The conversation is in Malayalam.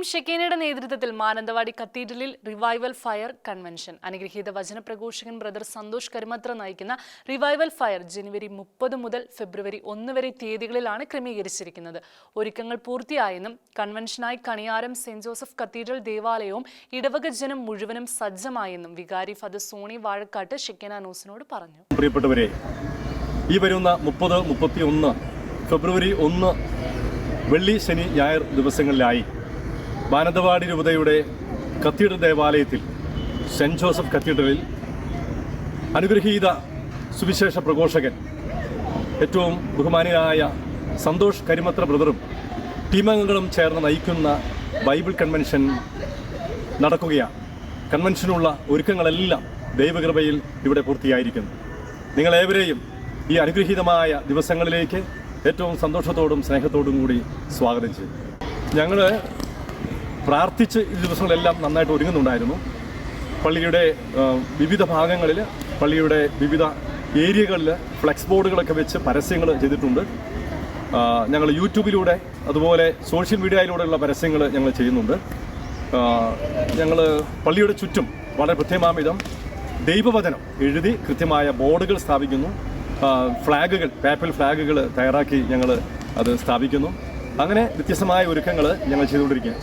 ടീം ഷെക്കേനയുടെ നേതൃത്വത്തിൽ മാനന്തവാടി കത്തീഡ്രലിൽ റിവൈവൽ ഫയർ കൺവെൻഷൻ അനുഗ്രഹീത വചനപ്രഘോഷകൻ ബ്രദർ സന്തോഷ് കരുമത്ര നയിക്കുന്ന റിവൈവൽ ഫയർ ജനുവരി മുപ്പത് മുതൽ ഫെബ്രുവരി ഒന്ന് വരെ തീയതികളിലാണ് ക്രമീകരിച്ചിരിക്കുന്നത്. ഒരുക്കങ്ങൾ പൂർത്തിയായെന്നും കൺവെൻഷനായി കണിയാരം സെന്റ് ജോസഫ് കത്തീഡ്രൽ ദേവാലയവും ഇടവക ജനം മുഴുവനും സജ്ജമായെന്നും വികാരി ഫാദർ സോണി വാഴക്കാട്ട് ഷെക്കേന ന്യൂസിനോട് പറഞ്ഞു. പ്രിയപ്പെട്ടവരെ ഈ വരുന്ന മുപ്പത് മുപ്പത്തി ഒന്ന് ഫെബ്രുവരി ഒന്ന് വെള്ളി ശനി ഞായർ ദിവസങ്ങളിലായി മാനന്തവാടി രൂപതയുടെ കത്തീഡ്രൽ ദേവാലയത്തിൽ സെന്റ് ജോസഫ് കത്തീഡ്രലിൽ അനുഗ്രഹീത സുവിശേഷ പ്രഘോഷകൻ ഏറ്റവും ബഹുമാനിയായ സന്തോഷ് കരിമത്ര ബ്രദറും ടീമംഗങ്ങളും ചേർന്ന് നയിക്കുന്ന ബൈബിൾ കൺവെൻഷൻ നടക്കുകയാണ്. കൺവെൻഷനുള്ള ഒരുക്കങ്ങളെല്ലാം ദൈവകൃപയിൽ ഇവിടെ പൂർത്തിയായിരിക്കുന്നു. നിങ്ങളേവരെയും ഈ അനുഗ്രഹീതമായ ദിവസങ്ങളിലേക്ക് ഏറ്റവും സന്തോഷത്തോടും സ്നേഹത്തോടും കൂടി സ്വാഗതം ചെയ്യും ഞങ്ങൾ പ്രാർത്ഥിച്ച് ഈ ദിവസങ്ങളെല്ലാം നന്നായിട്ട് ഒരുങ്ങുന്നുണ്ടായിരുന്നു. പള്ളിയുടെ വിവിധ ഭാഗങ്ങളിൽ പള്ളിയുടെ വിവിധ ഏരിയകളിൽ ഫ്ലെക്സ് ബോർഡുകളൊക്കെ വെച്ച് പരസ്യങ്ങൾ ചെയ്തിട്ടുണ്ട്. ഞങ്ങൾ യൂട്യൂബിലൂടെ അതുപോലെ സോഷ്യൽ മീഡിയയിലൂടെയുള്ള പരസ്യങ്ങൾ ഞങ്ങൾ ചെയ്യുന്നുണ്ട്. ഞങ്ങൾ പള്ളിയുടെ ചുറ്റും വളരെ കൃത്യമായ വിധം ദൈവവചനം എഴുതി കൃത്യമായ ബോർഡുകൾ സ്ഥാപിക്കുന്നു. ഫ്ലാഗുകൾ പേപ്പൽ ഫ്ലാഗുകൾ തയ്യാറാക്കി ഞങ്ങൾ അത് സ്ഥാപിക്കുന്നു. അങ്ങനെ വ്യത്യസ്തമായ ഒരുക്കങ്ങൾ ഞങ്ങൾ ചെയ്തുകൊണ്ടിരിക്കുകയാണ്.